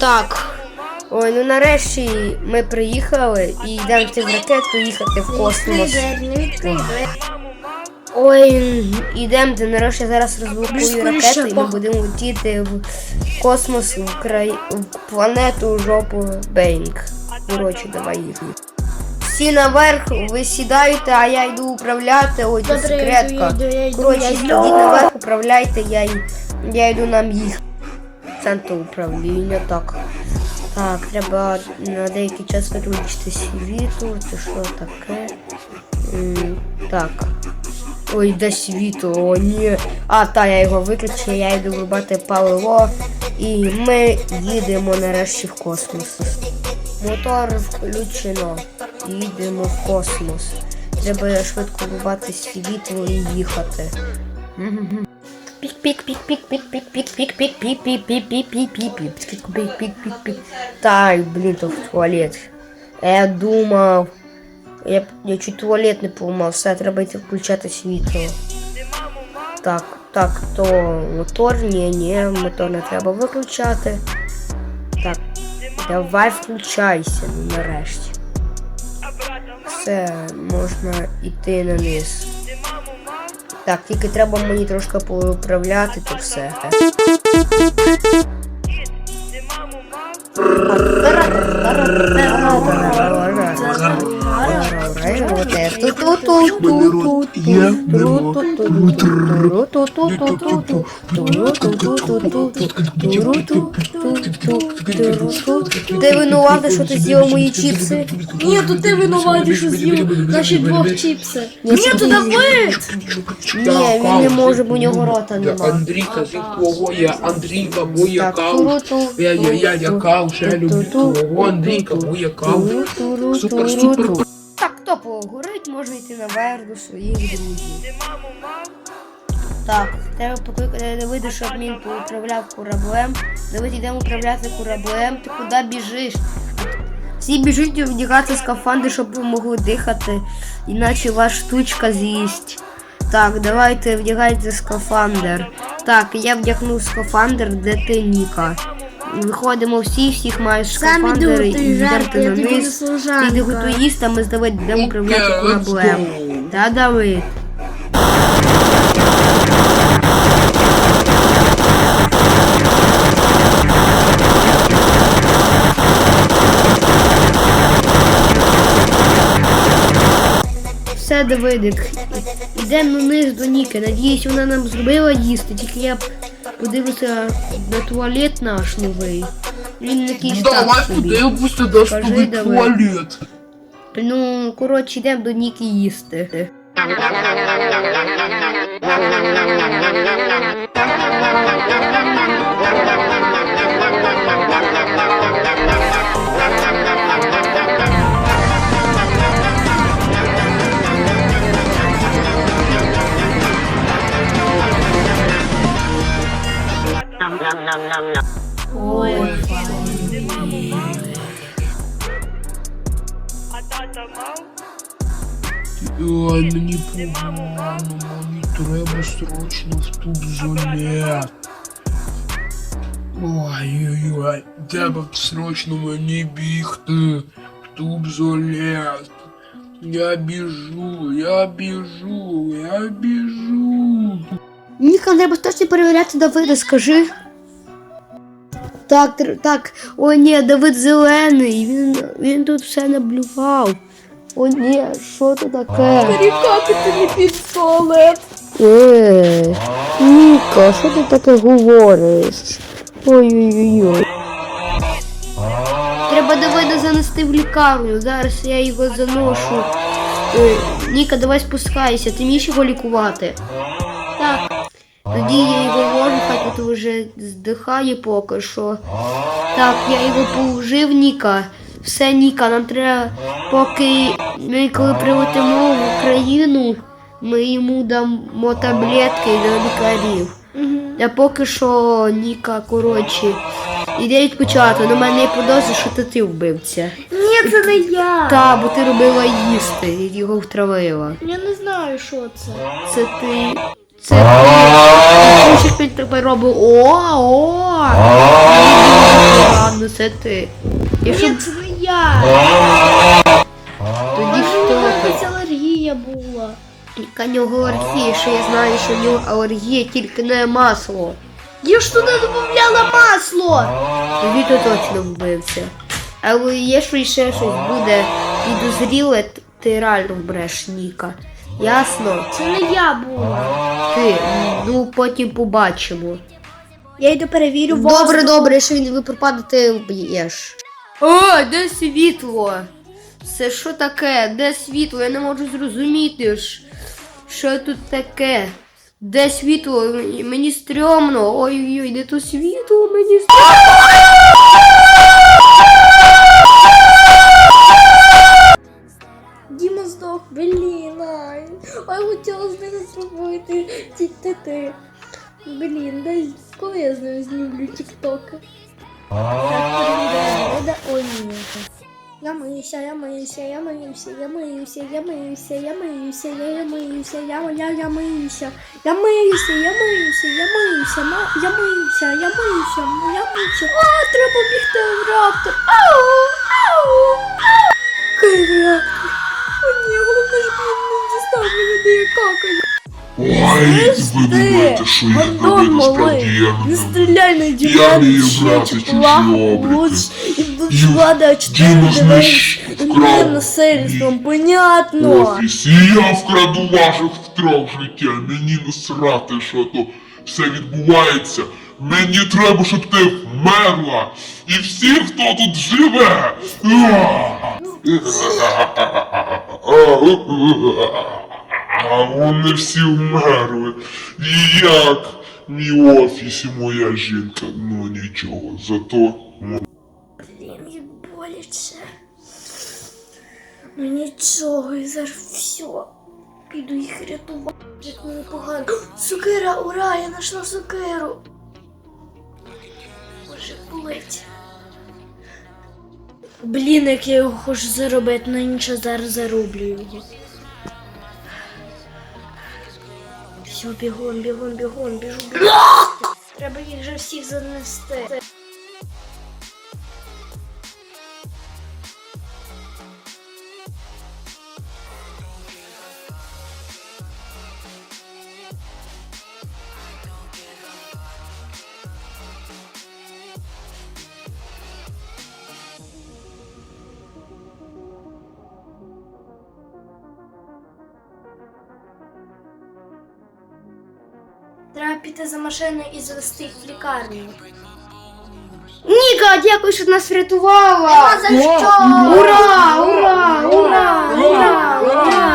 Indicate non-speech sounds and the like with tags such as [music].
Так. Ой, ну нарешті ми приїхали і йдемо в ракету їхати в космос. Ой, ідемо, нарешті зараз розблокую ракету і ми будемо летіти в космос в край в планету жопу Бейнг. Коротше, давай їхні. Всі наверх, ви сідаєте, а я йду управляти. Ой, це секретка. Коротше, я наверх, управляйте, я, я йду нам їх. Центр управління, так. Так, треба на деякий час виключити світло, це що таке? Так. Ой, де світло, о ні. А, та, я його виключив, я йду вибати паливо. І ми їдемо нарешті в космос. Мотор включено. Їдемо в космос. Треба швидко вибати світло і їхати. Пік Так, блін, то в туалет. Я думав. Я, я чуть туалет не поламав, все, треба йти включати. Так, так, то мотор, ні, ні, мотор не треба виключати. Так, давай включайся, ну нарешті. Все, можна йти на низ. Так, тільки треба мені трошки поуправляти, то все. Я. Ти винуватий, що ти з'їв мої чіпси? Ні, то ти винуватий, що з'їв наші двох чіпси. Ні, то Давид! Ні, він не може, бо у нього рота Я нема. Андрійка, з твого я Андрійка, моя Так, кау. Я, я, я, я кау, ще люблю твого Андрійка, моя кау. Супер, супер. Погорить, можна йти наверх до своїх друзів. Так, треба покликати Давида, щоб він управляв кораблем. Давид, йдемо управляти кораблем. Ти куди біжиш? Всі біжуть вдягати скафандри, щоб ви могли дихати, іначе ваша штучка з'їсть. Так, давайте вдягайте скафандр. Так, я вдягнув скафандр, де ти Ніка. Виходимо всі, всіх мають скафандри і віддати на низ. Ти не їсти, а ми з Давид будемо управляти. Та, Давид? Все, Давид, йдемо на низ до Ніки. Надіюсь, вона нам зробила їсти, тільки я б подивлюся на туалет наш новий. Він якийсь так Давай собі. подивимося наш Кажи, новий давай. туалет. Ну, коротше, йдемо до Ніки їсти. Ой, Ой, мені погано, мені треба срочно в тубзолет. Ой-ой-ой, треба срочно мені бігти в тубзолет. Я біжу, я біжу, я біжу. Ніка, треба точно перевіряти Давида, скажи. Так, так, о ні, Давид зелений, він, він тут все наблював. О ні, що це таке? Перекати тобі під туалет. Е, Ніка, що ти таке говориш? Ой-ой-ой. Треба Давида занести в лікарню. Зараз я його заношу. Е, Ніка, давай спускайся, ти вмієш його лікувати? Тоді я його ложу, хай тут вже здихає поки що. Так, я його положив, Ніка. Все, Ніка, нам треба, поки ми коли прилетимо в Україну, ми йому дамо таблетки до лікарів. А поки що, Ніка, коротше, іде відпочати, на мене подозри, що це ти вбивця. Ні, це не я. Та, бо ти робила їсти, і його втравила. Я не знаю, що це. Це ти. Це ти. Ти він тебе робив? О, о, Ладно, це ти. Якщо б це не я. тоді що якась алергія була. В нього алергія, що я знаю, що в нього алергія тільки на масло. Я ж туди додавала масло. Тоді то точно вбився. Але якщо ще щось буде підозріле, ти реально вбереш Ніка. Ясно? Це не я була. Ти, ну потім побачимо. Я йду перевірю Добре, добре, якщо він не пропаде, ти вб'єш. О, де світло? Це що таке? Де світло? Я не можу зрозуміти. ж. Що тут таке? Де світло? Мені стрьомно. Ой-ой-ой, де то світло? Мені стрьомно. Ти. Блін, дай коли я з ним знімлю тіктоки. Ой, ні. Я миюся, я миюся, я миюся, я миюся, я миюся, я миюся, я, я миюся, я, я, я миюся, я миюся, я миюся, я миюся, я миюся, я миюся, я миюся. А, треба бігти в реактор. Ау, ау, ау. Який реактор? О, ні, головне, щоб не дістав мене, де я какаю. Ой, ви думаєте, що я тебе насправді я не не стріляй на Я Діма, вмію ще брати чужі обліки. і влада 4 Діма ж не дивись, не насильством, понятно. офіс, і я вкраду ваших втрьох життя. Мені насрати, що то все відбувається. Мені треба, щоб ти вмерла. І всі, хто тут живе. А вони всі вмерли. І як мій офіс і моя жінка. Ну нічого, зато Блін, боляче. Ну нічого, і зараз все. Піду їх рятувати, як мені погано. Сукера, ура, я знайшла сукеру. Боже, болить. Блін, як я його хочу заробити, але нічого зараз зароблю його. Все, бігом, бігом, бігом, біжу, біжу. [laughs] Треба їх же всіх занести. Треба піти за машиною і завести їх в лікарню. Ніка, дякую, що нас врятувала. Нема за що? Ура, ура, ура, ура, ура.